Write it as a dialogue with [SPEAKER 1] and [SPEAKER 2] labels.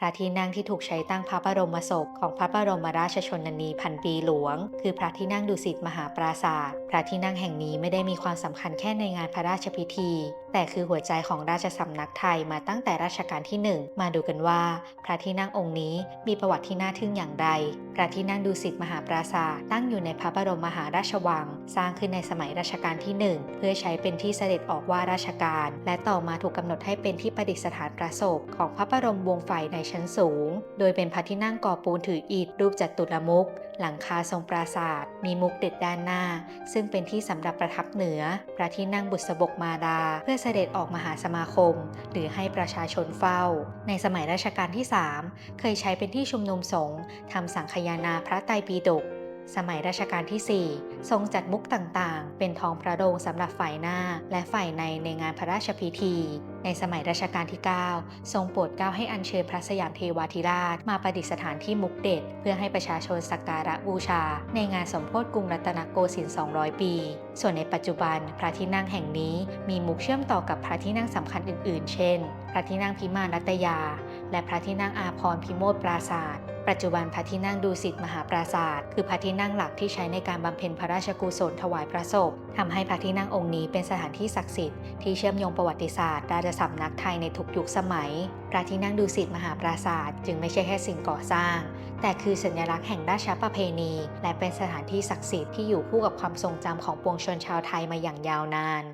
[SPEAKER 1] พระที่นั่งที่ถูกใช้ตั้งพระบรมศพของพระบรมราชชนนีพันปีหลวง คือพระที่นั่งดุสิตมหาปราศาสตร์พระที่นั่งแห่งนี้ไม่ได้มีความสำคัญแค่ในงานพระราชพิธี แต่คือหัวใจของราชสำนักไทยมาตั้งแต่รัชกาลที่หนึ่งมาดูกันว่า พระที่นั่งองค์นี้มีประวัติที่น่าทึ่งอย่างไร พระที่นั่งดุสิตมหาปราศาสตร์ตั้งอยู่ในพระบรมมหาราชวัง สร้างขึ้นในสมัยรัชกาลที่หนึ่งเพื่อใช้เป็นที่เสด็จออกว่าราชการ และต่อมาถูกกำหนดให้เป็นที่ประดิษฐานพระศพของพระบรมวงศ์ไฟในชั้นสูง โดยเป็นพระที่นั่งก่อปูนถืออิฐรูปจัตุรมุขหลังคาทรงปราสาทมีมุกเด็ดด้านหน้า ซึ่งเป็นที่สำหรับประทับเหนือ พระที่นั่งบุษบกมาดา เพื่อสด็จออกมหาสมาคม หรือให้ประชาชนเฝ้า ในสมัยรัชกาลที่ 3 เคยใช้เป็นที่ชุมนุมสงฆ์ทำสังคานาพระไตรปิฎก สมัยรัชกาลที่ 4 ทรงจัดมุกต่างๆ เป็นทองพระโรงสำหรับฝ่ายหน้า และฝ่ายในในงานพระราชพิธี ในสมัยรัชกาลที่ 9 ทรงโปรดเกล้าให้อัญเชิญพระสยามเทวาธิราช มาประดิษฐานที่มุกเด็ด เพื่อให้ประชาชนสักการะบูชา ในงานสมโพธิกรุงรัตนโกสินทร์ 200 ปี ส่วนในปัจจุบันพระที่นั่งแห่งนี้มีมุกเชื่อมต่อกับพระที่นั่งสำคัญอื่น ๆ เช่น พระที่นั่งพิมานรัตยา และพระที่นั่งอาพรพิโมทปราศาสตร์ ปัจจุบันพระที่นั่งดูสิตมหาปราศาสตร์คือพระที่นั่งหลักที่ใช้ในการบำเพ็ญพระราชกุศลถวายพระศพทำให้พระที่นั่งองค์นี้เป็นสถานที่ศักดิ์สิทธิ์ที่เชื่อมโยงประวัติศาสตร์ราชสำนักไทยในทุกยุคสมัย พระที่นั่งดูสิตมหาปราศาสตร์จึงไม่ใช่แค่สิ่งก่อสร้าง แต่คือสัญลักษณ์แห่งราชประเพณี และเป็นสถานที่ศักดิ์สิทธิ์ที่อยู่คู่กับความทรงจำของปวงชนชาวไทยมาอย่างยาวนาน